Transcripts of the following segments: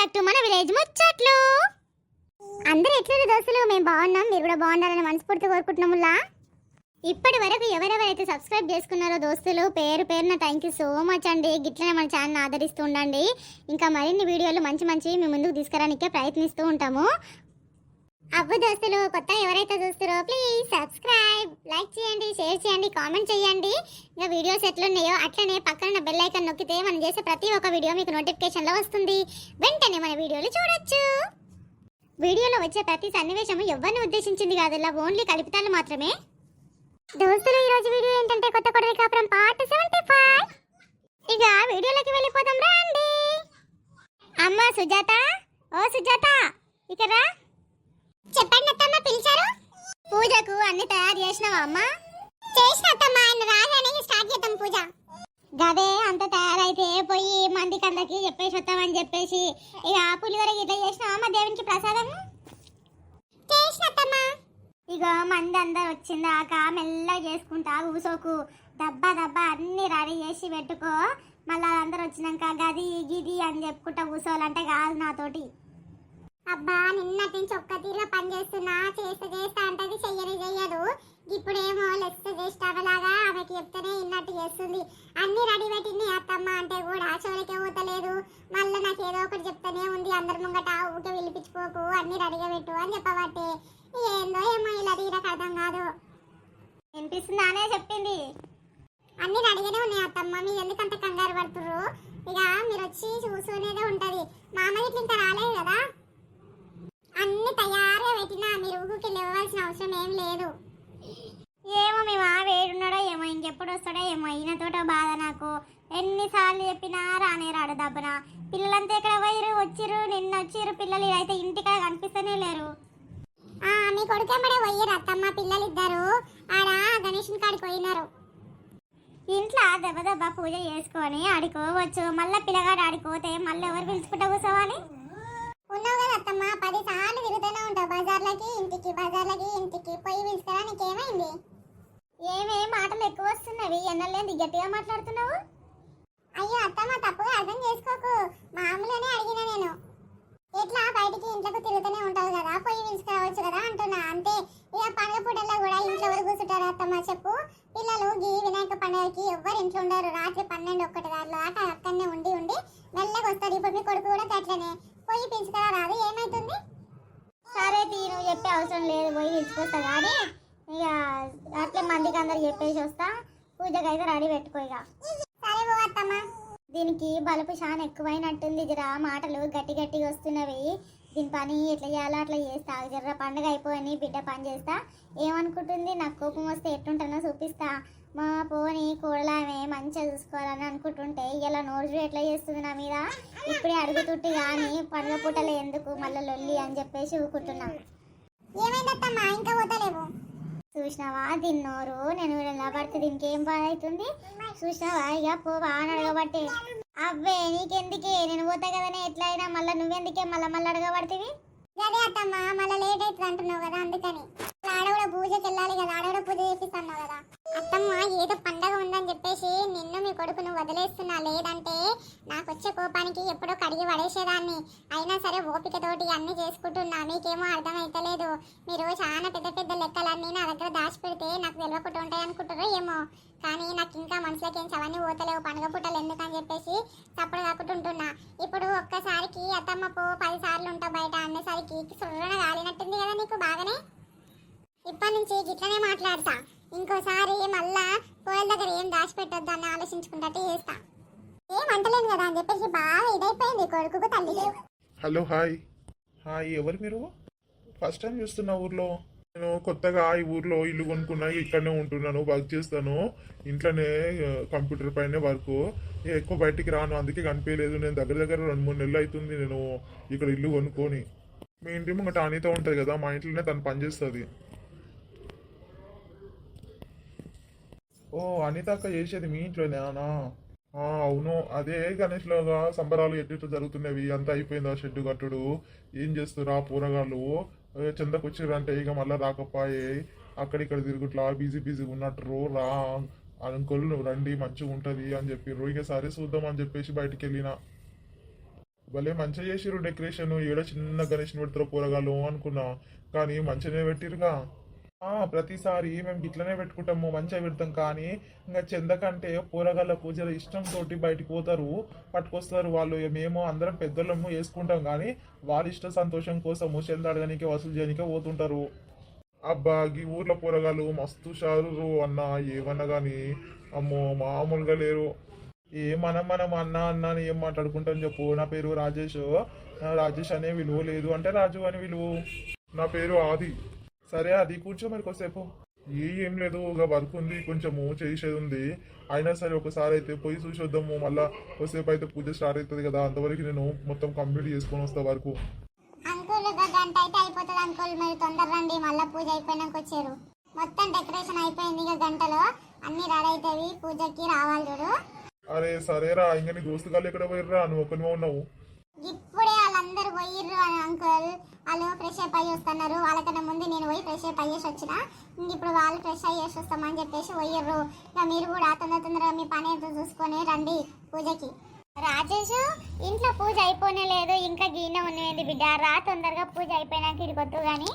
Back to మన village ముచ్చట్లు. అందరూ ఎట్లా దోస్తులు? మేము బాగున్నాం. మీరు కూడా బాగున్నారని మనస్ఫూర్తి కోరుకుంటున్నాములా ఇప్పటి వరకు ఎవరెవరైతే సబ్స్క్రైబ్ చేసుకున్నారో దోస్తులు పేరు పేరున థ్యాంక్ యూ సో మచ్ అండి. గిట్లనే మన ఛానల్ ఆదరిస్తూ ఉండండి. ఇంకా మరిన్ని వీడియోలు మంచి మంచి మీ ముందుకు తీసుకురానికే ప్రయత్నిస్తూ ఉంటాము. అబ్బు దోస్తులు కొత్త ఎవరైతే చూస్తారో ప్లీజ్ సబ్స్క్రైబ్ లైక్ చేయండి షేర్ చేయండి కామెంట్ చేయండి. ఇంకా వీడియోస్ ఎట్లున్నాయో అట్లనే పక్కన బెల్ ఐకాన్ నొక్కితే మనం చేసే ప్రతి ఒక్క వీడియో మీకు నోటిఫికేషన్లో వస్తుంది. వెంటనే మన వీడియోలు చూడొచ్చు. వీడియోలో వచ్చే ప్రతి సన్నివేశం ఎవరిని ఉద్దేశించింది కాదు ఓన్లీ కల్పితాలు మాత్రమే. దోస్తులు ఈ రోజు వీడియో ఏంటంటే కొత్త కొడవి కాపురం పార్ట్ సెవెంటీ ఫైవ్ ఇక వీడియోలోకి వెళ్ళిపోదాం రండి. అమ్మ సుజాత ఓ సుజాత ఇక్కడ చెప్పండి అత్తమ్మ పిలిచారు? పూజకు అన్ని తయారు చేసినావా అమ్మ? చేసిన అత్తమ్మ ఆయన రాగానే స్టార్ట్ చేద్దాం పూజ. గదే అంత తయారైతే పోయి మందికి అందరికి చెప్పేసి వస్తామని చెప్పేసి ఇక పులిహోర ఇట్లా చేసినావా అమ్మ దేవునికి ప్రసాదం చేసినత్తమ్మా ఇక మంది అందరు వచ్చిందాక మెల్లగా చేసుకుంటా ఊసోకు దబ్బా దబ్బా అన్ని రెడీ చేసి పెట్టుకో. మళ్ళీ అందరు వచ్చినాక గది గిది అని చెప్పుకుంటా కూసోవాలంటే కాదు నాతోటి. అబ్బా నిన్నటి నుంచి ఒక్క తీరుగా పని చేస్తున్నా చేస్తే చేస్తా అంటది చెయ్యని చెయ్యదు. ఇప్పుడేమో లెక్స్ చేస్తావలాగా ఆమెకి చెప్తేనే ఇన్నట్టు చేస్తుంది. అన్ని రెడీ పెట్టింది అత్తమ్మ అంటే కూడా చెవులకే ఊతలేదు మళ్ళీ నాకు ఏదో ఒకటి చెప్తానే ఉంది అందరి ముంగట ఊకే పిలిపించుకోకు అన్ని రెడీగా పెట్టు అని చెప్పబట్టే. ఏందో ఏమో ఇలా తీరకు అర్థం కాదు. వినిపిస్తుందానే చెప్పింది? అన్ని రెడీగానే ఉన్నాయి అత్తమ్మ మీరు ఎందుకంత కంగారు పడుతుర్రు? ఇక మీరు వచ్చి చూసుకునేదే ఉంటది. మామ ఇట్లా ఇంకా రాలేదు కదా? అన్ని తయారుగా పెట్టినా మీరు ఊరికి లేవాల్సిన అవసరం ఏం లేదు. ఏమో మేము ఆ వేడున్నాడో ఏమో ఇంకెప్పుడు వస్తాడో ఏమో ఈయనతోట బాధ నాకు. ఎన్నిసార్లు చెప్పినా రానే రాడు దబ్బన. పిల్లలంతా ఇక్కడ పోయిరు వచ్చిర్రు? నిన్న వచ్చిర్రు? పిల్లలు అయితే ఇంటికాడ కనిపిస్తూనే లేరు. ఆ మీ కొడుకెంబడే పోయిర్రు అత్తమ్మ పిల్లలు ఇద్దరు ఆడ గణేషుని కాడికి పోయినారు. ఇంట్లో దెబ్బ దెబ్బ పూజ చేసుకొని ఆడుకోవచ్చు. మళ్ళీ పిల్లగాడు ఆడుకోతే మళ్ళీ ఎవరు పిలుచుకుంటా కూర్చోవాలి? ఉన్నావు కదా అత్తమ్మ. పది సార్లు తిరుగుతూనే ఉంటావు బజార్లకి ఇంటికి బజార్లకి ఇంటికి. పోయి పిలుస్తారా నీకేమైంది? ఏమే మాటలు ఎక్కువ వస్తున్నవి ఎన్నలేంది గట్టిగా మాట్లాడుతున్నావు? అయ్యో అత్తమ్మ తప్పుగా అర్థం చేసుకోకు. మామూలుగానే అడిగినా నేను. ఎట్లా? బయటికి ఇంట్లోకి తిరుగుతూనే ఉంటావు కదా. పోయి పిలుచుకోవచ్చు కదా అంటున్నా. అంతే. ఇక పండుగ పూటల్లో కూడా ఇంట్లో ఎవరు కూర్చుంటారు అత్తమ్మ? చెప్పు. పిల్లలు గీ వినాయక పండుగకి ఎవ్వరు ఇంట్లో ఉండరు. రాత్రి పన్నెండు ఒక్కటి దారిలో ఆట అక్కడనే ఉండి ఉండి మెల్లగా వస్తారు ఇప్పుడు మీ కొడుకు కూడా అట్లనే పోయి పిలుచుకురా రాదు ఏమైతుంది సరే తీ నువ్వు చెప్పే అవసరం తీసుకొస్తా కానీ ఇక అట్లే మందికి అందరు చెప్పేసి వస్తా. పూజకి అయితే రెడీ పెట్టుకో ఇక. సరే పోవత్తమ్మా దీనికి బలుపు చాలా ఎక్కువైనట్టుంది. జరా మాటలు గట్టి గట్టిగా వస్తున్నవి. దీని పని ఎట్లా చేయాలో అట్లా చేస్తా. జర్ర పండుగ అయిపోయి బిడ్డ పని చేస్తా. ఏమనుకుంటుంది? నాకు కోపం వస్తే ఎట్టుంటానో చూపిస్తా. మా పోని కోడలామే మంచిగా చూసుకోవాలని అనుకుంటుంటే ఇలా నోరు ఎట్లా చేస్తుంది నా మీద? ఇప్పుడే అడుగుతుంటే కానీ పండుగ పూటలు ఎందుకు మళ్ళీ లొల్లి అని చెప్పేసి ఊకుంటున్నాను ఏమైందత్తమ్మా? ఇంకా పోతలేవు చూసినావా? తిన్నోరు. నేను ఇలా పడితే దీనికి ఏం బాధ అవుతుంది చూసినావా? ఇక పో బాగా అడగబట్టే. అవ్వే నీకెందుకే? నేను పోతా కదనే ఎట్లయినా మళ్ళీ నువ్వెందుకే మళ్ళీ మళ్ళీ అడగబడుతుంది అదే అత్తమ్మా మళ్ళీ లేట్ అవుతుంది అంటున్నావు కదా అందుకని. ఆడ కూడా పూజకి వెళ్ళాలి కదా ఆడ కూడా పూజ చేపిస్తున్నావు కదా. అత్తమ్మ ఏదో పండగ ఉందని చెప్పేసి నిన్ను మీ కొడుకును వదిలేస్తున్నా లేదంటే నాకు వచ్చే కోపానికి ఎప్పుడో కడిగి పడేసేదాన్ని. అయినా సరే ఓపికతోటి అన్ని చేసుకుంటున్నా మీకేమో అర్థమైతలేదు. మీరు చాలా పెద్ద పెద్ద లెక్కలన్నీ నా దగ్గర దాచిపెడితే నాకు తెలియకుండా ఉంటాయి అనుకుంటారో ఏమో. కానీ నాకు ఇంకా మనసులోకి ఏం అవన్నీ పోతలేవు పండుగ పుట్టలు ఎందుకని చెప్పేసి తప్పుడు కాకుంటుంటున్నా ఇప్పుడు ఒక్కసారికి అత్తమ్మ పో పదిసార్లు ఉంటావు బయట అనేసరికి సుర్రన కాలినట్టుంది కదా నీకు బాగానే? ఇప్పటి నుంచి గిట్లనే మాట్లాడతా. ఇంకోసారి మళ్ళా కోయల దగ్గర ఏం దాచిపెట్టొద్దు అని ఆలోచించుకుంటే చేస్తా. ఏం అంటలేను కదా అని చెప్పేసి బాగా ఇదైపోయింది కొడుకుకు తల్లి. Hello hi. హాయ్ ఎవరు మీరు? ఫస్ట్ టైం చూస్తున్నా ఊర్లో. నేను కొత్తగా ఈ ఊర్లో ఇల్లు కొనుక్కున్నా ఇక్కడనే ఉంటున్నాను వర్క్ చేస్తాను. ఇంట్లోనే కంప్యూటర్ పైనే వర్క్ ఎక్కువ బయటికి రాను అందుకే కనిపించలేదు. నేను దగ్గర దగ్గర రెండు మూడు నెలలు అవుతుంది నేను ఇక్కడ ఇల్లు కొనుక్కొని. మీ ఇంటి ముంగట అనిత ఉంటుంది కదా మా ఇంట్లోనే తను పనిచేస్తుంది. ఓ అనిత అక్క చేసేది మీ ఇంట్లోనేనా అవును. అదే గణేష్ సంబరాలు ఎట్టు జరుగుతున్నవి. అంతా అయిపోయిందా షెడ్ కట్టుడు? ఏం చేస్తురా పూరగాళ్ళు? ఏ, అంటే ఇక మళ్ళీ రాకపోయే. అక్కడిక్కడ తిరుగుట్లా బిజీ బిజీగా ఉన్నట్టు రా అంకుల్ రండి మంచిగా ఉంటుంది అని చెప్పిర్రు. ఇక సరే చూద్దాం అని చెప్పేసి బయటికి వెళ్ళిన. భలే మంచిగా చేసిర్రు డెకరేషన్. ఏడో చిన్న గణేష్ని పెడతారు పోరగాలు అనుకున్నా. కానీ మంచిగానే పెట్టిరుగా ప్రతిసారి మేము ఇట్లనే పెట్టుకుంటాము మంచిగా పెడతాం కానీ ఇంకా చెందకంటే పోరగాళ్ళకు పూజలు ఇష్టం తోటి బయటికి పోతారు పట్టుకొస్తారు వాళ్ళు. మేము అందరం పెద్దోళ్ళము వేసుకుంటాం కానీ వాళ్ళ ఇష్ట సంతోషం కోసము చెంద అడగనికే వసూలు చేయనికే పోతుంటారు. అబ్బా ఈ ఊర్లో పోరగాళ్ళు మస్తు షారు అన్న ఏమన్నా కానీ అమ్మో మామూలుగా లేరు. ఏ మనం మనం అన్న అన్న అని ఏం మాట్లాడుకుంటాం చెప్పు? నా పేరు రాజేష్. రాజేష్ అనే విలువ లేదు. అంటే రాజు అని విలువ. నా పేరు ఆది. సరే అది కూర్చో మరి కొద్దిసేపు. ఏ లేదు ఒక వర్క్ ఉంది కొంచెము చేసేది ఉంది అయినా సరే ఒకసారి అయితే పోయి చూసి వద్దాము మళ్ళా కొద్దిసేపు అయితే పూజ స్టార్ట్ అవుతుంది కదా అంతవరకు నేను మొత్తం కంప్లీట్ చేసుకొని వస్తా వరకు. అంకుల్ ఒక గంట అయితే అయిపోతుంది అంకుల్ మీరు తొందర రండి మళ్ళీ పూజ అయిపోయినాక వచ్చారు. మొత్తం డెకరేషన్ అయిపోయింది ఇక గంటలో అన్ని రెడీ అవుతాయి పూజకి రావాలి చూడు. అరే సరేరా ఇంకా నీ దోస్తు గారు ఎక్కడ పోయిర్రా? నువ్వు ఒక్కనివే ఉన్నావు. ఇప్పుడే అందరు పోయిర్రు అని అంకుల్ వాళ్ళు ఫ్రెష్ అప్ అయ్యి వస్తున్నారు. వాళ్ళకన్నా ముందు నేను పోయి ఫ్రెష్ అప్ అయ్యేసి వచ్చిన. ఇప్పుడు వాళ్ళు ఫ్రెష్ అయ్యేసి వస్తామని చెప్పేసి పోయిర్రు. ఇక మీరు కూడా తొందర తొందరగా మీ పని ఏదో చూసుకొని రండి పూజకి. రాజేష్ ఇంట్లో పూజ అయిపోనే లేదు. ఇంకా గీనే ఉన్నది బిడ్డ. రా తొందరగా పూజ అయిపోయినాక ఇదిగొద్దు కానీ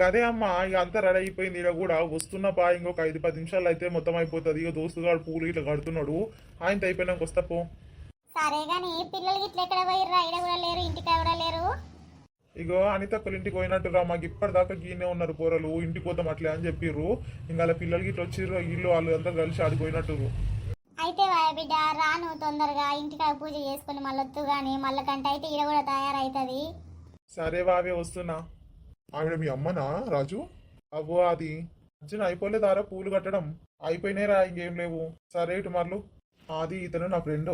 గదే అమ్మ ఇక అంతా రెడీ అయిపోయింది. ఇక కూడా వస్తున్న బా ఇంకొక ఐదు పది నిమిషాలు అయితే మొత్తం అయిపోతుంది. ఇక దోస్తుగాడు పూలు ఇట్లా కడుతున్నాడు. ఆయనతో అయిపోయినాక వస్తా పో. సరే గాని పిల్లలు ఇట్లా ఎక్కడ పోయిర్రా? ఇక్కడ కూడా లేరు ఇంటికి కూడా లేరు. ఇగో అనిత ఇంటికి పోయినట్టురా మాకు ఇప్పటిదాకా గీనే ఉన్నారు పోరలు ఇంటికి పోతాం అట్లే అని చెప్పిర్రు. ఇంకా వాళ్ళ పిల్లలకి ఇట్లా వచ్చిర్రు ఇల్లు వాళ్ళు అంతా కలిసి ఆడిపోయినట్టురు అయితే వా బిడ్డ రాను తొందరగా ఇంటికి పూజ చేసుకుని మళ్ళొద్దు కానీ మళ్ళీ కంటే అయితే ఈడ కూడా తయారవుతుంది సరే బావే వస్తున్నా. ఆవిడ మీ అమ్మనా రాజు? అవ్వో అది మంచిగా అయిపోలేదారా పూలు కట్టడం? అయిపోయినాయిరా ఇంకేం లేవు. సరే ఇటు మరలు. అది ఇతను నా ఫ్రెండ్.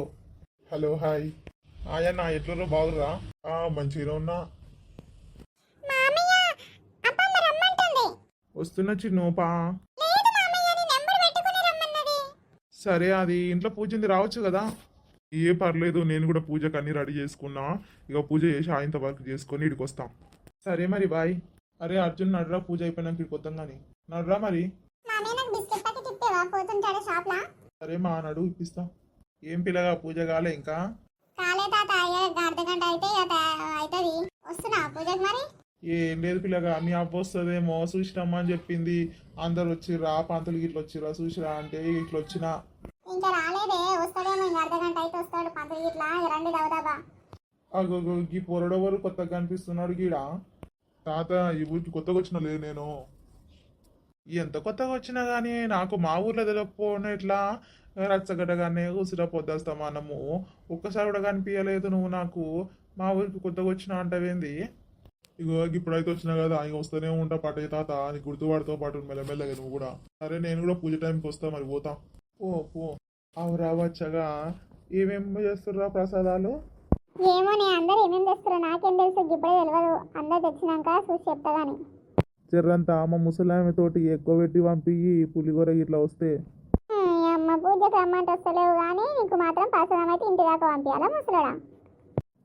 Hello hi. ఆయన్న ఎట్లరో బాగురా ఆ మంచిగా ఉన్నా. వస్తున్న చిన్నోపా. నీ సరే అది ఇంట్లో పూజ ఉంది రావచ్చు కదా. ఏ పర్లేదు నేను కూడా పూజకు అన్ని రెడీ చేసుకున్నా. ఇక పూజ చేసి ఆయనతో వర్క్ చేసుకొని ఇడికి వస్తాం. సరే మరి బాయ్. అరే అర్జున్ నడురా పూజ అయిపోయినాక ఇక్కడికి వద్దాం కానీ నడురా మరి. సరే మా నడు ఇప్పిస్తా. ఏం పిల్లగా పూజ కాలే ఇంకా? కాలే తాత అయ్యే అర్ధ గంట అయితే ఇక అవుతుంది వస్తున్నా పూజకి మరి? ఏం లేదు పిల్లగా మీ అవ్వ వస్తుందేమో చూసినమ్మా అని చెప్పింది. అందరు వచ్చిర్రా పంతులు ఇట్లా వచ్చిర్రా చూసిరా అంటే ఇట్లా వచ్చినా. ఇంకా రాలేదే వస్తాడేమో ఇంకా అర్ధ గంట అయితే వస్తాడు పంతులు ఇట్లా ఇక రండి దవదాబా అగో ఈ పొరడవరు కొత్తగా కనిపిస్తున్నాడు గీడా? తాత ఈ ఊరికి కొత్తగా వచ్చిన లేదు నేను. ఎంత కొత్తగా వచ్చినా కానీ నాకు మా ఊర్లో తెలియకపోవడం ఇట్లా రచ్చగడ్డగానే ఉసిరా పొద్దాస్తామానము ఒక్కసారి కూడా కనిపించలేదు నువ్వు నాకు. మా ఊరికి కొత్తగా వచ్చినా అంటావేంది? ఇగో ఇప్పుడైతే వచ్చినా కదా ఇక వస్తూనే ఉంటా పటే తాత అని గుర్తుపడితో పాటు మెల్లమెల్లగా నువ్వు కూడా. సరే నేను కూడా పూజ టైంకి వస్తా మరి పోతా. పో పో. అవు రావచ్చగా ఏమేం చేస్తుర్రా ప్రసాదాలు? ఏమో నేను అందరు ఏమేమి తెస్తారో నాకేం తెలుసు ఇప్పుడే తెలియదు అందరు తెచ్చినాక చూసి చెప్తా కానీ జర్రంతా మా ముసలామె తోటి ఎక్కువ పెట్టి పంపి పులిగోర ఇట్లా వస్తే. అమ్మ పూజకి రమ్మంటే వస్తలేవు కానీ నీకు మాత్రం ప్రసాదం అయితే ఇంటి దాకా పంపించాలా ముసలోడా?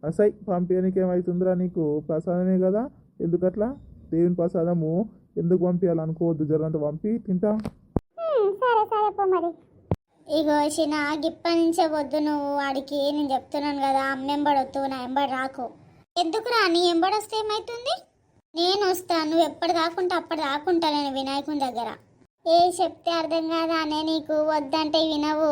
అసై పంపించడానికి ఏమవుతుందిరా నీకు? ప్రసాదమే కదా? ఎందుకట్లా? దేవుని ప్రసాదము ఎందుకు పంపించాలనుకోవద్దు జర్రంత పంపి తింటా. సరే సరే పో మరి. ఇగో చిన్న గిప్ప నుంచే వద్దు నువ్వు వాడికి నేను చెప్తున్నాను కదా అమ్మెంబడొద్దు నా ఎంబడి రాకు. ఎందుకు రా నీ ఎంబడొస్తే ఏమవుతుంది నేను వస్తాను నువ్వు ఎప్పటి కాకుంటే అప్పటి రాకుంటా నేను వినాయకుని దగ్గర. ఏ చెప్తే అర్థం కాదా అనే నీకు? వద్దంటే వినవు.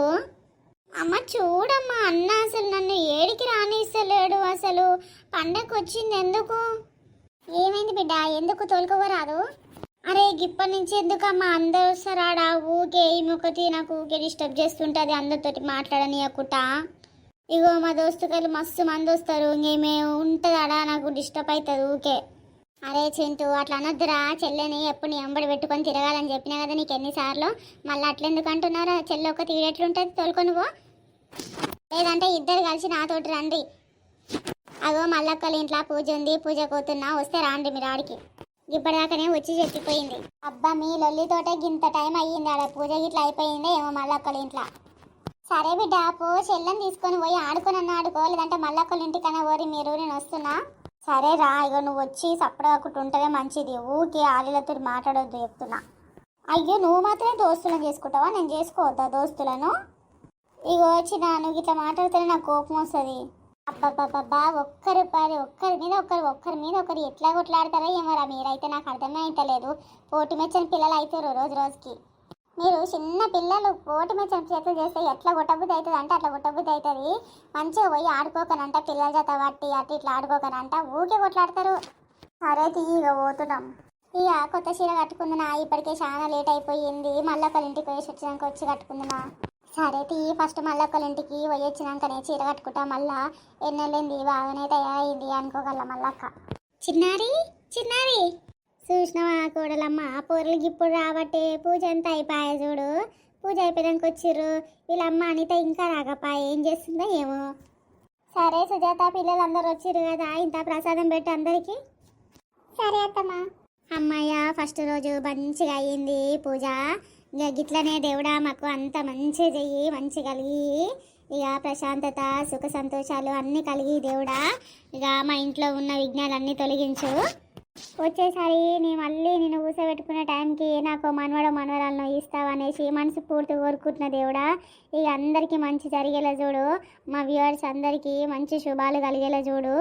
అమ్మ చూడమ్మా అన్న అసలు నన్ను ఏడికి రానిస్తలేడు అసలు. పండగ వచ్చింది ఎందుకు? ఏమైంది బిడ్డ? ఎందుకు తోలుకోరాదు? అరే గిప్పటి నుంచి ఎందుకమ్మా అందరు వస్తారాడా ఊకే ఈ ముఖతి నాకు ఊకే డిస్టర్బ్ చేస్తుంటుంది అందరితోటి మాట్లాడనీయకుండా. ఇగో మా దోస్తుకాలు మస్తు మంది వస్తారు. ఇంకేమే ఉంటుందాడా నాకు డిస్టర్బ్ అవుతుంది ఊకే. అరే చింటూ అట్లా అనొద్దురా. చెల్లెని ఎప్పుడు నీ ఎంబడి పెట్టుకొని తిరగాలని చెప్పినా కదా నీకు ఎన్నిసార్లు. మళ్ళీ అట్లెందుకు అంటున్నారా? చెల్లె ఒక తీరేట్లుంటుంది తోలుకొని పో. లేదంటే ఇద్దరు కలిసి నాతోటి రండి. అగో మల్లక్కలు ఇంట్లో పూజ ఉంది పూజ కూతున్నా. వస్తే రాండి మీరు ఆడికి ఇప్పటిదాకానే వచ్చి చెప్పిపోయింది. అబ్బా మీ లొల్లితోటే గింత టైం అయ్యింది ఆడ పూజ గిట్లా అయిపోయిందే ఏమో మల్లక్కల ఇంట్లో. సరే బిడ్డ పో. చెల్లెని తీసుకొని పోయి ఆడుకుని ఆడుకో. లేదంటే మల్లక్కల ఇంటికన్నా ఓరి మీరు నేను వస్తున్నా. సరే రా ఇగో నువ్వు వచ్చి సప్పడగాకుండా ఉంటేనే మంచిది. ఊకే ఆలీలతో మాట్లాడొద్దు చెప్తున్నా. అయ్యో నువ్వు మాత్రమే దోస్తులను చేసుకుంటావా? నేను చేసుకోవద్దా దోస్తులను? ఇగో వచ్చిన నువ్వు ఇట్లా మాట్లాడితేనే నాకు కోపం వస్తుంది. అబ్బాబ్బాబ్బా ఒక్కరు పరి ఒక్కరి మీద ఒకరు ఒక్కరి మీద ఒకరు ఎట్లా కొట్లాడతారో ఏమోరా మీరైతే నాకు అర్థమైతలేదు. పోటీ మెచ్చని పిల్లలు అవుతారు రోజు రోజుకి. మీరు చిన్న పిల్లలు పోటీ మెచ్చని చేతులు చేస్తే ఎట్లా కొట్టబుద్ధి అవుతుంది అంటే అట్లా కొట్టబుద్ధి అవుతుంది. మంచిగా పోయి ఆడుకోకనంట పిల్లల చేత పట్టి అటు ఇట్లా ఆడుకోకనంట ఊకే కొట్లాడతారు. సరే తీయగా పోతున్నాం. ఇక కొత్త చీర కట్టుకుందునా ఇప్పటికే చాలా లేట్ అయిపోయింది. మళ్ళీ ఒకళ్ళ ఇంటికి పోయేసి వచ్చినాక వచ్చి కట్టుకుందునా? సరే తీ ఫస్ట్ మళ్ళీ ఒకళ్ళ ఇంటికి పోయి వచ్చినాకనే చీర కట్టుకుంటా మళ్ళా ఎన్నెళ్ళింది బాగానే తయారైంది అనుకోగల మళ్ళక్క చిన్నారి చిన్నారి! చూసినావా కోడలమ్మ? పూర్లకి ఇప్పుడు రాబట్టే పూజ అంతా అయిపోయా చూడు. పూజ అయిపోయాక వచ్చిర్రు. వీళ్ళమ్మ అనిత ఇంకా రాకపాయ ఏం చేస్తుందో ఏమో. సరే సుజాత పిల్లలందరూ వచ్చిర్రు కదా. ఇంత ప్రసాదం పెట్టి అందరికీ. సరే అత్తమ్మా. అమ్మయ్య ఫస్ట్ రోజు మంచిగా అయ్యింది పూజ. ఇక గిట్లనే దేవుడా మాకు అంత మంచిగా చెయ్యి మంచి కలిగి. ఇక ప్రశాంతత సుఖ సంతోషాలు అన్నీ కలిగి దేవుడా. ఇక మా ఇంట్లో ఉన్న విఘ్నాలన్నీ తొలగించు. వచ్చేసారి నేను మళ్ళీ నేను ఊసబెట్టుకునే టైంకి నాకు మనవడ మనవరాలను ఇస్తావనేసి మనసు పూర్తి కోరుకుంటున్న దేవుడా ఇక అందరికీ మంచి జరిగేలా చూడు. మా వ్యూవర్స్ అందరికీ మంచి శుభాలు కలిగేలా చూడు.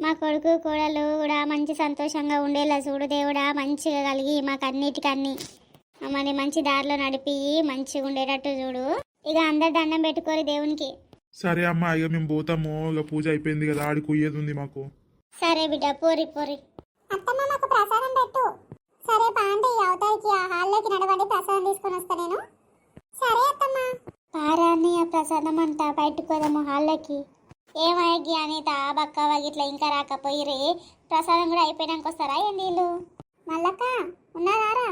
మా కొడుకు కోడలు కూడా మంచి సంతోషంగా ఉండేలా చూడు దేవుడా మంచిగా కలిగి మాకు అన్నిటికన్నీ మమ్మల్ని మంచి దారిలో నడిపి మంచిగా ఉండేటట్టు చూడు. ఇక అందరు దండం పెట్టుకోరు దేవునికి. సరే అమ్మా ఇక మేము పోతాము. ఇక పూజ అయిపోయింది కదా ఆడికి ఉంది మాకు. సరే బిడ్డ పోరి పోరి. అత్తమ్మ మాకు ప్రసాదం పెట్టు. సరే పాండి అవతారికి ఆ హాల్లోకి నడవండి ప్రసాదం తీసుకొని వస్తా నేను. సరే అత్తమ్మ. పారాన్ని ఆ ప్రసాదం అంట బయటకు పోదాము హాల్లోకి. ఏమయ్యి అనిత బక్క ఇట్లా ఇంకా రాకపోయిరే ప్రసాదం కూడా అయిపోయినాక వస్తారా ఏంది వీళ్ళు మల్లక్క ఉన్నారా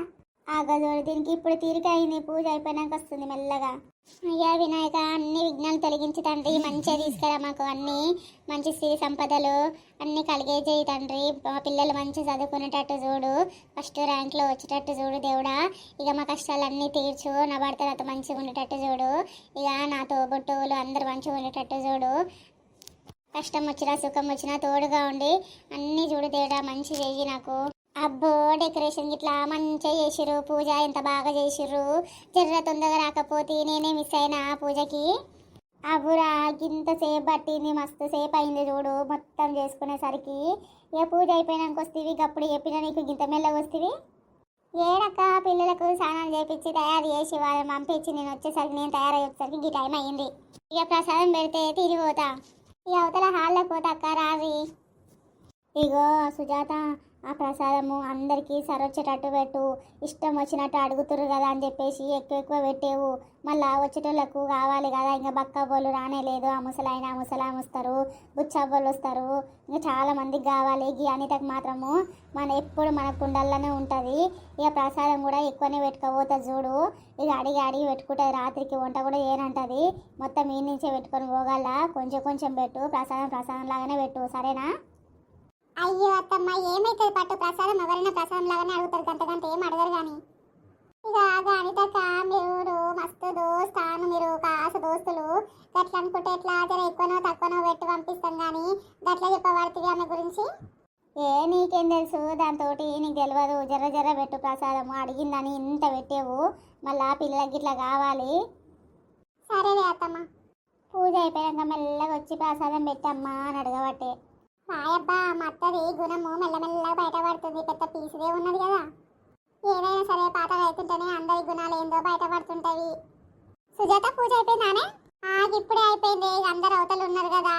ఆ గదోడు దీనికి ఇప్పుడు తీరిక అయింది. పూజ అయిపోయినాక వస్తుంది మెల్లగా. అయ్యా వినాయక అన్ని విఘ్నాలు తొలగించి తండ్రి. మంచిగా తీసుకురా మాకు అన్ని. మంచి స్త్రీ సంపదలు అన్ని కలిగే చేయి తండ్రి. మా పిల్లలు మంచి చదువుకునేటట్టు చూడు. ఫస్ట్ ర్యాంక్లో వచ్చేటట్టు చూడు దేవుడా. ఇక మా కష్టాలన్నీ తీర్చు. నా భర్త నాతో మంచిగా ఉండేటట్టు చూడు. ఇక నా తోబుట్టువులు అందరు మంచిగా ఉండేటట్టు చూడు. కష్టం వచ్చినా సుఖం వచ్చినా తోడుగా ఉండి అన్నీ చూడు దేవుడా. మంచి చెయ్యి నాకు. అబ్బో డెకరేషన్ ఇట్లా మంచిగా చేసిర్రు. పూజ ఎంత బాగా చేసిర్రు. జర్ర తొందరగా రాకపోతే నేనే మిస్ అయినా ఆ పూజకి. అబ్బురా ఇంత సేపు పట్టింది మస్తు సేపు అయింది చూడు. మొత్తం చేసుకునేసరికి ఇక పూజ అయిపోయినాక వస్తేవి అప్పుడు చెప్పిన నీకు గింత మెల్లగా వస్తేవి? ఏడక్క పిల్లలకు స్నానం చేపించి తయారు చేసి వాళ్ళని పంపించి నేను వచ్చేసరికి నేను తయారయ్యేసరికి ఈ టైం అయింది. ఇక ప్రసాదం పెడితే తిరిగి పోతా. ఈ అవతల హాల్లో పోతా అక్క రావి ఇగో సుజాత ఆ ప్రసాదము అందరికీ సరొచ్చేటట్టు పెట్టు. ఇష్టం వచ్చినట్టు అడుగుతురు కదా అని చెప్పేసి ఎక్కువ ఎక్కువ పెట్టేవు. మళ్ళీ వచ్చేటోళ్ళకు కావాలి కదా ఇంకా బక్కబోళ్ళు రానే లేదు. ఆ ముసలాయన ఆ ముసలాం వస్తారు బుచ్చవ్వలు వస్తారు. ఇంకా చాలా మందికి కావాలి. ఈ అనితకు మాత్రము మన ఎప్పుడు మన కుండల్లోనే ఉంటుంది. ఇక ప్రసాదం కూడా ఎక్కువనే పెట్టుకోపోతుంది చూడు. ఇక అడిగి అడిగి పెట్టుకుంటుంది. రాత్రికి వంట కూడా ఏనంటది మొత్తం ఈ నుంచే పెట్టుకొని పోగల. కొంచెం కొంచెం పెట్టు. ప్రసాదం ప్రసాదం లాగానే పెట్టు. సరేనా? అయ్యో అత్తమ్మ ఏమైతుంది పట్టు? ప్రసాదం ఎవరైనా ప్రసాదం లాగానే అడుగుతారు గంట గంట ఏం అడగరు కానీ ఇక అనితక్క మీరు మస్తు దోస్తాను మీరు కాస దోస్తులు. గట్ల అనుకుంటే ఎట్లా జర ఎక్కువనో తక్కువనో పెట్టి పంపిస్తాం కానీ గట్ల చెప్పబడుతుంది ఆమె గురించి. ఏ నీకేం తెలుసు? దాంతో నీకు తెలియదు జర్ర జర్ర పెట్టు ప్రసాదము అడిగిందని ఇంత పెట్టేవు. మళ్ళా పిల్లలకి ఇట్లా కావాలి. సరేలే అత్తమ్మ. పూజ అయిపోయాక మెల్లగా వచ్చి ప్రసాదం పెట్టమ్మా అని అడగబట్టే. రాయబ్బా మా అత్తది గుణము మెల్లమెల్లగా బయటపడుతుంది. పెద్ద పీసుదే ఉన్నది కదా. ఏదైనా సరే పాతగా అవుతుంటేనే అందరి గుణాలు ఏందో బయటపడుతుంటవి సుజాత పూజ అయిపోయిందానే? ఆగి ఇప్పుడే అయిపోయింది. అందరు అవతలు ఉన్నారు కదా.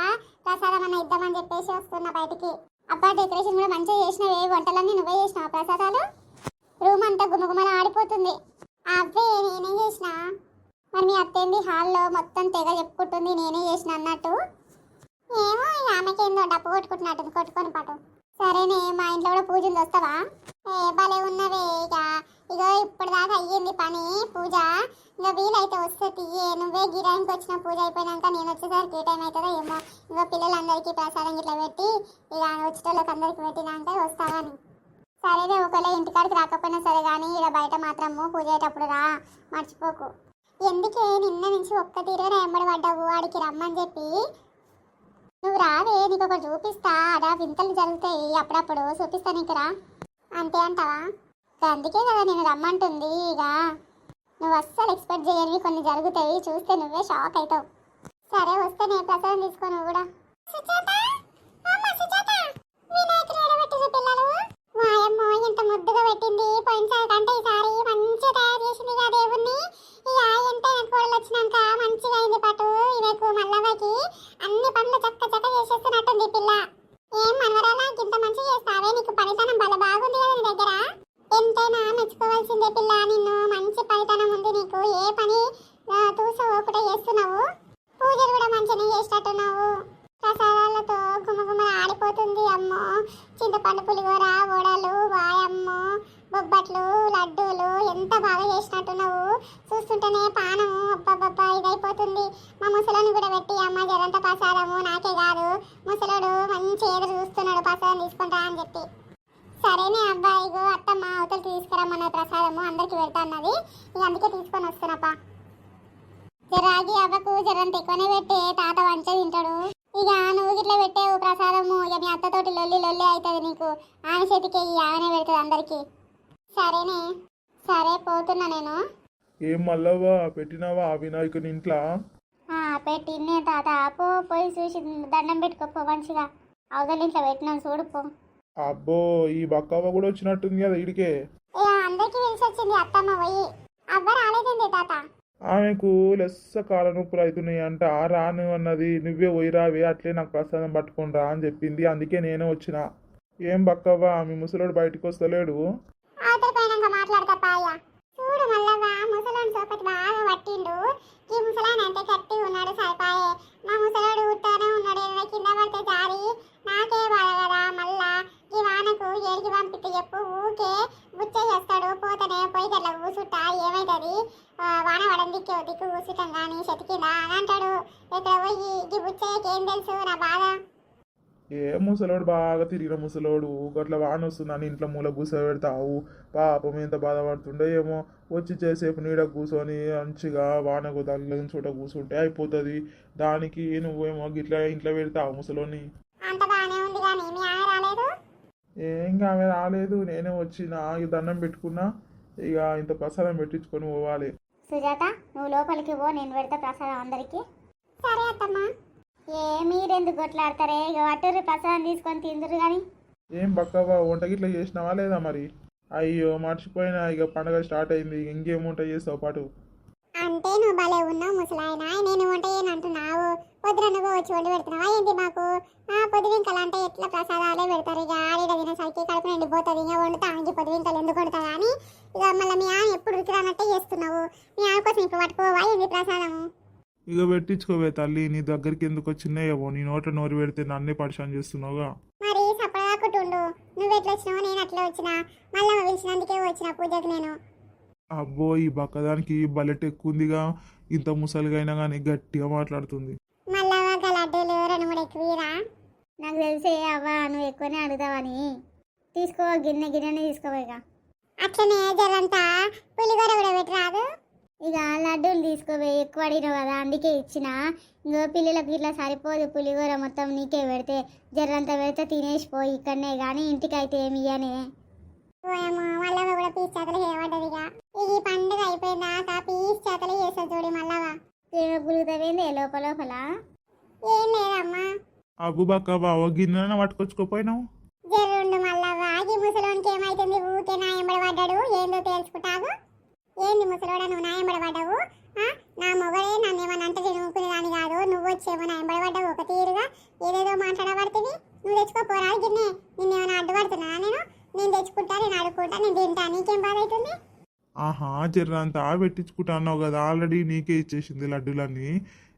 ప్రసాదం అన్న ఇద్దామని చెప్పేసి వస్తున్నా బయటికి. అబ్బా డెకరేషన్ కూడా మంచిగా చేసినవే. వంటలన్నీ నువ్వే చేసినావు ప్రసాదాలు? రూమ్ అంతా గుమగుమలు ఆడిపోతుంది. అవే నేనేం చేసిన? మరి మీ అత్తేంది హాల్లో మొత్తం తెగ చెప్పుకుంటుంది. నేనే చేసిన అన్నట్టు. ఏమో ఇక ఆమెకేందో డప్పు కొట్టుకుంటున్నట్టు కొట్టుకొని పాటు. సరేనే మా ఇంట్లో కూడా పూజలు వస్తావా ఏ భలే ఉన్నవే ఇక. ఇగో ఇప్పుడు దాకా అయ్యింది పని పూజ. ఇంకా వీలైతే వస్తే తీయే. నువ్వే గిరానికి వచ్చిన పూజ అయిపోయినాక నేను వచ్చేసరికి ఏ టైం అవుతుందో ఏమో. ఇంకా పిల్లలందరికీ ప్రసాదం ఇట్లా పెట్టి ఇక వచ్చేటోళ్ళకి అందరికి పెట్టినాక వస్తావని సరేనే ఒకవేళ ఇంటికాడికి రాకపోయినా సరే కానీ ఇలా బయట మాత్రము పూజ అయ్యేటప్పుడు రా. మర్చిపోకు. ఎందుకే నిన్న నుంచి ఒక్క తీరుగా ఎంబడి పడ్డావు? వాడికి రమ్మని చెప్పి నువ్వు రావే నీకు ఒకటి చూపిస్తా. అడా వింతలు జరుగుతాయి. అప్పుడప్పుడు చూపిస్తాను ఇక్కడ. అంతే అంటావా? అందుకే కదా నేను రమ్మంటుంది ఇక. నువ్వు అస్సలు ఎక్స్పెక్ట్ చేయనివి కొన్ని జరుగుతాయి. చూస్తే నువ్వే షాక్ అవుతావు. సరే వస్తే నేను ప్రసాదం తీసుకొని కూడా. ఎంత ముద్దుగా పెట్టింది. పోయినసారి కంటే ఈసారి మంచిగా తయారు చేసింది కదా దేవుణ్ణి. ఈ నాకు కోడలు వచ్చినాక మంచిగా అయింది పాటు. ఇవకు మల్లవ్వకి అన్ని పనులు చక్క చక్క చేసేస్తున్నట్టుంది పిల్ల. ఏం మనవరాలా? ఇంత మంచిగా చేస్తావే? నీకు పనితనం బల బాగుంది కదా నీ దగ్గర. ఎంతైనా మెచ్చుకోవాల్సిందే పిల్ల. నిన్ను మంచి పనితనం ఉంది నీకు. ఏ పని ఆ, ఒకటే చేస్తున్నావు? పూజలు కూడా మంచిగా చేసేటట్టున్నావు ప్రసాదాలతో గుమగుమలు ఆడిపోతుంది అమ్మో. చింతపండు పులిగోర వడలు వాయమ్మో. బొబ్బట్లు లడ్డూలు ఎంత బాగా చేసినట్టున్నావు? చూస్తుంటేనే పానం. అబ్బబ్బబ్బా ఇదైపోతుంది. మా ముసలోని కూడా పెట్టి అమ్మ జరంత ప్రసాదము నాకే కాదు. ముసలోడు మంచి ఎదురు చూస్తున్నాడు ప్రసాదం తీసుకుంటా అని చెప్పి. సరేనే అబ్బాయి ఇగో అత్తమ్మ అవతలు తీసుకురమ్మన్న ప్రసాదము అందరికి పెడతా అన్నది. ఇక అందుకే తీసుకొని వస్తున్నప్పా. జరాగి అవ్వకు జరంత ఎక్కువనే పెట్టే తాత వంచ తింటాడు. ఇక నువ్వు గిట్లా పెట్టేవు ప్రసాదము. ఇక మీ అత్తతోటి లొల్లి లొల్లి అవుతుంది నీకు. ఆమె చేతికి ఈ ఆమెనే పెడుతుంది అందరికీ. సరేనే. సరే పోతున్నా నేను. ఏం మల్లవ్వా పెట్టినావా ఆ వినాయకుని ఇంట్లో? పెట్టిన్నే తాత. పో పోయి చూసి దండం పెట్టుకోపో మంచిగా. అవతల ఇంట్లో పెట్టినాం చూడు పో. అబ్బో ఈ బక్కవ్వ కూడా వచ్చినట్టుంది కదా ఇడికే. ఇక అందరికి తెలిసి వచ్చింది అత్తమ్మ పోయి. అవ్వ రాలేదండి తాత? ఆమెకు లెస్స కాళ్ళ నొప్పులు అవుతున్నాయి అంట. ఆ రాను అన్నది నువ్వే పోయిరావే అట్లే నాకు ప్రసాదం పట్టుకొని రా అని చెప్పింది. అందుకే నేనే వచ్చిన. ఏం బక్కవ్వ మీ ముసలోడు బయటకు వస్తలేడు. అవతల పైన మాట్లాడతా పాయ. చూడు మల్లవ్వ ముసలాన్ సోపతి బాగా పట్టిండు. ఈ ముసలాన్ అంతే కట్టి ఉన్నాడు సరిపాయే మా ముసలోడు ఉట్టానే ఉన్నాడు ఏదైనా కింద పడితే జారి నాకే బాధ కదా మళ్ళా ఈ వానకు ఏడికి పంపితే చెప్పు ఊకే బుచ్చ చేస్తాడు పోతనే పోయి గట్ల కూసుంటా ఏమైతుంది ఆ, వాన పడని దిక్కు దిక్కు కూసుంటాం కానీ చెతికిందా అని అంటాడు ఇక్కడ పోయి ఈ బుచ్చయ్యకి ఏం తెలుసు నా బాధ ఏ ముసలోడు బాగా తిరిగిన ముసలోడు. గట్ల వాన వస్తుందని ఇంట్లో మూల కూర్చోబెడతావు పాపం ఎంత బాధపడుతుండో ఏమో. వచ్చి చేసేపు నీడ కూర్చొని మంచిగా వానకు తల్లని చోట కూర్చుంటే అయిపోతుంది. దానికి నువ్వేమో గిట్లా ఇంట్లో పెడతావు ముసలోని ఏం ఆమె రాలేదు. నేనే వచ్చిన ఇక దండం పెట్టుకున్నా. ఇక ఇంత ప్రసాదం పెట్టించుకొని పోవాలి. సుజాత నువ్వు లోపలికి పో నేను పెడతా ప్రసాదం అందరికి. సరే అత్తమ్మ. ఏ మీరెందుకు కొట్లాడతారే? ఇక వట్టూరి ప్రసాదం తీసుకొని తిందురు కానీ ఏం బక్కవా వంట గిట్ల చేసినావా లేదా మరి? అయ్యో మర్చిపోయినా. ఇక పండగ స్టార్ట్ అయింది. ఇంకేం వంట చేస్తావు పాటు? అంటే నువ్వు భలే ఉన్నావు ముసలాయన. నేను వంట చేయను అంటున్నావు? పొద్దున నువ్వు వచ్చి వండి పెడుతున్నావా? ఏంటి మాకు? ఆ పొద్దువింకలు అంటే ఎట్లా ప్రసాదాలే పెడతారు? ఇక ఆడిడ తినేసరికి కడుపు నిండిపోతుంది. ఇక వండుతా ఇంక పొద్దువింకలు ఎందుకు కానీ ఇక మళ్ళీ మీ ఆయన ఎప్పుడు రుచిరానట్టే చేస్తున్నావు. మీ ఆయన కోసం ఇప్పుడు పట్టుకోవా? ఏంది ప్రసాదము? ఇక పెట్టించుకోవే తల్లి నీ దగ్గరికి ఎందుకు వచ్చినాయేమో నీ నోట నోరు పెడితే నన్నే పరిశాన్ చేస్తున్నావుగా. మరి నువ్వు ఎట్లా వచ్చినావు నేను అట్లా వచ్చినా. మళ్ళీ పిలిచినందుకే వచ్చిన పూజకు నేను. అబ్బో ఈ బక్కదానికి బలెట్ ఎక్కువ ఉందిగా ఇంత ముసలిగా అయినా కానీ గట్టిగా మాట్లాడుతుంది. మళ్ళా ఒక లడ్డూలు రెండు మూడు ఎక్కువరా? నాకు తెలిసి అవ్వ నువ్వు ఎక్కువనే అడుగుతావని తీసుకో గిన్నె గిన్నెనే తీసుకోవేగా అట్లనే జరంతా? పులిగోర కూడా పెట్టరాదు? ఇక లడ్డూలు తీసుకోవే ఎక్కువ అడిగినావు కదా అందుకే ఇచ్చిన. ఇంకో పిల్లలకు ఇట్లా సరిపోదు పులిగోర మొత్తం నీకే పెడితే జరంతా పెడితే తినేసిపోయి ఇక్కడనే కానీ ఇంటికి అయితే ఏమి ఇయ్యనే. మళ్ళా కూడా పీస్ చేతలు చేయబడ్డదిగా ఈ పండుగ అయిపోయిందాక పీస్ చేతలు చేస్తా చూడు మళ్ళా ఏమి పులుగుతావేంది లోపల లోపల ఏం లేదమ్మా. అబ్బు బక్క బావ గిన్నెన పట్టుకొచ్చుకోపోయినావు జరుండు మళ్ళా వాగి ముసలోనికి ఏమైతుంది ఊకే నా ఎంబడి పడ్డాడు ఏందో తెలుసుకుంటావు ముసలోడ నువ్వు నా ఎంబడి పడ్డావు? ఆ? నా మొగడే నన్ను ఏమన్నా అంటే తినుకునేదాని కాదు నువ్వు వచ్చేమో నా ఎంబడి పడ్డావు ఒక తీరుగా? ఏదేదో మాట్లాడబడుతుంది. నువ్వు తెచ్చుకోపోరాదు గిన్నె. నిన్నేమైనా అడ్డుపడుతున్నా నేను? నేను తెచ్చుకుంటా నేను అడుక్కుంటా నేను తింటా. నీకేం బాధ అవుతుంది ఆహా జర్రంతా పెట్టించుకుంటా అన్నావు కదా. ఆల్రెడీ నీకే ఇచ్చేసింది లడ్డూలన్నీ.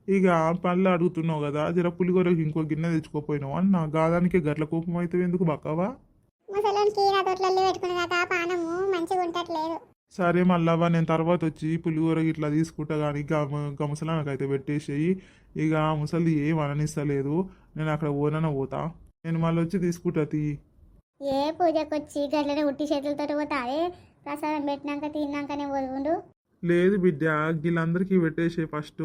ఇక పళ్ళు అడుగుతున్నావు కదా. జర పులిగోరకి ఇంకో గిన్నె తెచ్చుకోపోయినావు అని నా గాదానికి గట్ల కోపం అయితే ఎందుకు బక్కవా? ముసలోనికి నా తోటలల్లి పెట్టుకునేదాకా పానము మంచిగా ఉండట్లేదు సరే మళ్ళావా నేను తర్వాత వచ్చి పులిహోర ఇట్లా తీసుకుంటా కానీ గమ గమసలానికైతే పెట్టేసేయి. ఇక ఆ ముసలి ఏం అననిస్తలేదు. నేను అక్కడ ఓనన పోతా. నేను మళ్ళీ వచ్చి తీసుకుంటా తీ. ఏ పూజకు వచ్చి గట్లనే ఉట్టి చేతులతో పోతారే ప్రసాదం పెట్టినాక తిన్నాకనే పోదుండు లేదు బిడ్డ వీళ్ళందరికీ పెట్టేసే ఫస్ట్.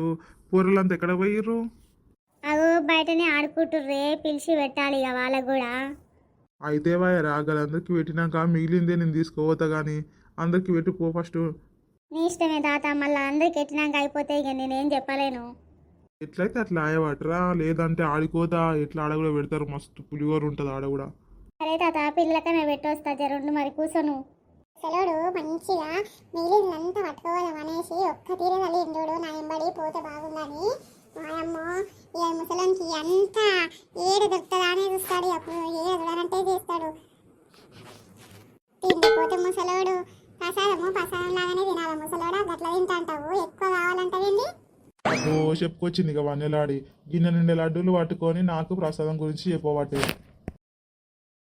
పూరలంతా ఎక్కడ పోయిర్రు? అగో బయటనే ఆడుకుంటుర్రే పిలిచి పెట్టాలి ఇక వాళ్ళకు కూడా. అయితే వాయరా వాళ్ళందరికీ పెట్టినాక మిగిలిందే నేను తీసుకోవతా కానీ అందరికీ పెట్టి పో ఫస్ట్ నీ ఇష్టమే తాత మళ్ళీ అందరికి ఎట్టినాక అయిపోతే ఇక నేనేం చెప్పలేను. ఎట్లయితే అట్లా ఆయవాటరా లేదంటే ఆడుకోదా ఎట్లా ఆడ కూడా పెడతారు మస్తు పులిహోర ఉంటుంది ఆడ కూడా. సరే తాత పిల్లలకనే పెట్టొస్తా జరుండు మరి కూర్చోను. సెలవుడు మంచిగా మిగిలిందంతా పట్టుకోవాలి అనేసి ఒక్క తీరే తల్లిండు నా ఎంబడి పోతే బాగుందని. మాయమ్మో ఇక ముసలానికి అంతా ఏడు దొరుకుతుందా అనే చూస్తాడు అప్పుడు ఏడు చూడాలంటే చేస్తాడు. తిండిపోతే ముసలోడు ప్రసాదము ప్రసాదం లాగానే తినాలి ముసలోడా గట్ల తింటాంటావు. ఎక్కువ కావాలంటావేంటి ఓ చెప్పుకొచ్చింది ఇక వన్నెలాడి. గిన్నె నిండే లడ్డూలు పట్టుకొని నాకు ప్రసాదం గురించి చెప్పబట్టే